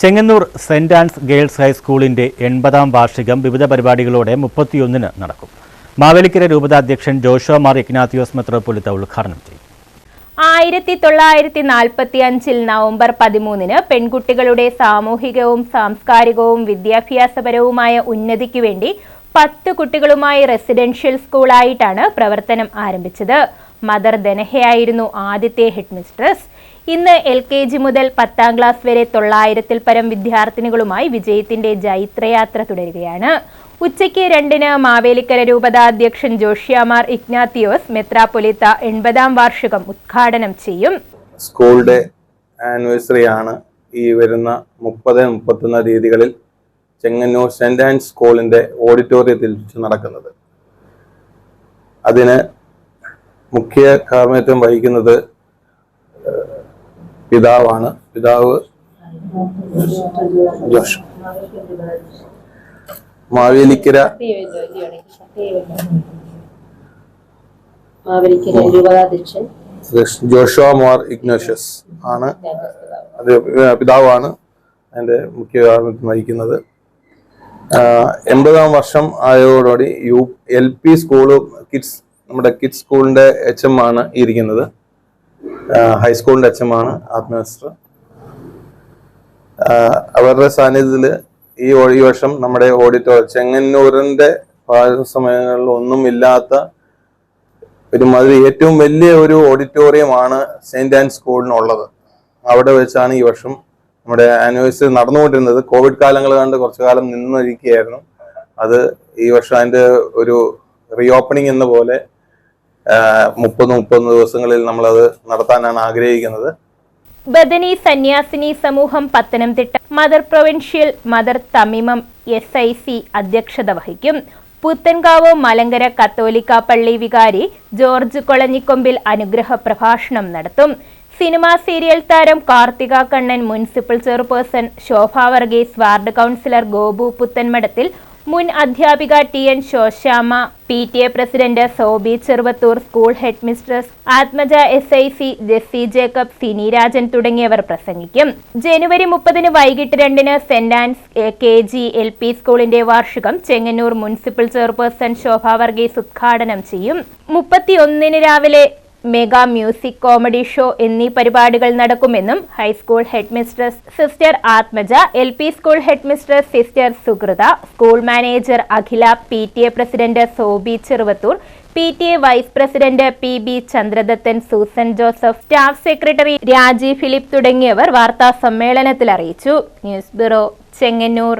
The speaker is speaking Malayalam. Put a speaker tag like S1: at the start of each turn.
S1: ചെങ്ങന്നൂർ സെന്റ് ആൻസ് ഗേൾസ് ഹൈസ്കൂളിന്റെ എൺപതാം വാർഷികം വിവിധ പരിപാടികളോടെ മുപ്പത്തിയൊന്നിന് നടക്കും. മാവേലിക്കര രൂപതാധ്യക്ഷൻ ജോഷോ മാർ ഇഗ്നാത്തിയോസ് മെത്രോപൊലിത്ത ഉദ്ഘാടനം ചെയ്യും.
S2: ആയിരത്തി തൊള്ളായിരത്തി നാൽപ്പത്തി അഞ്ചിൽ നവംബർ പതിമൂന്നിന് പെൺകുട്ടികളുടെ സാമൂഹികവും സാംസ്കാരികവും വിദ്യാഭ്യാസപരവുമായ ഉന്നതിക്കു വേണ്ടി പത്ത് കുട്ടികളുമായി റെസിഡൻഷ്യൽ സ്കൂളായിട്ടാണ് പ്രവർത്തനം ആരംഭിച്ചത്. മദർ ദനഹയായിരുന്നു ആദ്യത്തെ ഹെഡ് മിസ്ട്രസ് ഇന്ന് എൽ കെ ജി മുതൽ പത്താം ക്ലാസ് വരെ തൊള്ളായിരത്തിൽ പരം വിദ്യാർത്ഥിനികളുമായി വിജയത്തിന്റെ ജൈത്രയാത്ര തുടരുകയാണ്. ഉച്ചയ്ക്ക് രണ്ടിന് മാവേലിക്കര രൂപത അധ്യക്ഷൻ ജോഷ്യാമാർ ഇഗ്നാത്തിയോസ് മെത്രാപൊലിത്ത എൺപതാം വാർഷികം ഉദ്ഘാടനം ചെയ്യും.
S3: സ്കൂളിന്റെ ആനിവേഴ്സറി ആണ് ഈ വരുന്ന മുപ്പത് മുപ്പത്തൊന്ന് തീയതികളിൽ ചെങ്ങന്നൂർ സെന്റ് ആൻഡ് സ്കൂളിന്റെ ഓഡിറ്റോറിയത്തിൽ വെച്ച് നടക്കുന്നത്. അതിന് മുഖ്യ കാർമ്മിത്വം വഹിക്കുന്നത് പിതാവാണ്. പിതാവ് ജോഷ്. മാവേലിക്കര. ജോഷോ മോർ ഇഗ്നോഷ്യസ് ആണ്. അത് പിതാവാണ് അതിന്റെ മുഖ്യ നയിക്കുന്നത്. എൺപതാം വർഷം ആയതോടുകൂടി യു എൽ പി സ്കൂളും കിഡ്സ് നമ്മുടെ കിഡ്സ് സ്കൂളിന്റെ എച്ച് എം ആണ് ഇരിക്കുന്നത്. ഹൈസ്കൂളിന്റെ എച്ച് എം അവരുടെ സാന്നിധ്യത്തിൽ ഈ ഈ വർഷം നമ്മുടെ ഓഡിറ്റോറിയം ചെങ്ങന്നൂരിന്റെ സമയങ്ങളിൽ ഒന്നും ഇല്ലാത്ത ഒരുമാതിരി ഏറ്റവും വലിയ ഒരു ഓഡിറ്റോറിയമാണ് സെന്റ് ആൻഡ് സ്കൂളിനുള്ളത്. അവിടെ വെച്ചാണ് ഈ വർഷം നമ്മുടെ ആനിവേഴ്സറി നടന്നുകൊണ്ടിരുന്നത്. കോവിഡ് കാലങ്ങൾ കണ്ട് കുറച്ചു കാലം നിന്നിരിക്കുകയായിരുന്നു. അത് ഈ വർഷം അതിന്റെ ഒരു റീ ഓപ്പണിംഗ് എന്ന പോലെ മുപ്പത് മുപ്പത് ദിവസങ്ങളിൽ നമ്മളത് നടത്താനാണ് ആഗ്രഹിക്കുന്നത്.
S2: ബദനി സന്യാസിനി സമൂഹം Pathanamthitta mother provincial mother Thamimam S I C അധ്യക്ഷത വഹിക്കും. പുത്തൻകാവ് മലങ്കര കത്തോലിക്ക പള്ളി വികാരി ജോർജ് കൊളഞ്ഞിക്കൊമ്പിൽ അനുഗ്രഹ പ്രഭാഷണം നടത്തും. സിനിമാ സീരിയൽ താരം Karthika Kannan municipal chairperson Shobha Varghese ward councillor Gopu പുത്തൻമടത്തിൽ മുൻ അധ്യാപിക T N Shoshamma P T A president Sobi Cheruvathur school head mistress Athmaja S I C Jessy Jacob Cini Rajan തുടങ്ങിയവർ പ്രസംഗിക്കും. ജനുവരി മുപ്പതിന് വൈകിട്ട് രണ്ടിന് saint Anne's K G L P സ്കൂളിന്റെ വാർഷികം ചെങ്ങന്നൂർ മുനിസിപ്പൽ ചെയർപേഴ്സൺ ശോഭ വർഗീസ് ഉദ്ഘാടനം ചെയ്യും. മുപ്പത്തിയൊന്നിന് രാവിലെ മെഗാ മ്യൂസിക് കോമഡി ഷോ എന്നീ പരിപാടികൾ നടക്കുമെന്നും high school headmistress sister Athmaja L P school headmistress sister Suhrutha school manager Akhila P T A president Sobi Cheruvathur P T A vice president P B Chandradathan Susan Joseph staff secretary Rajeev Philip തുടങ്ങിയവർ വാർത്താ സമ്മേളനത്തിൽ അറിയിച്ചു. News bureau Chengannur.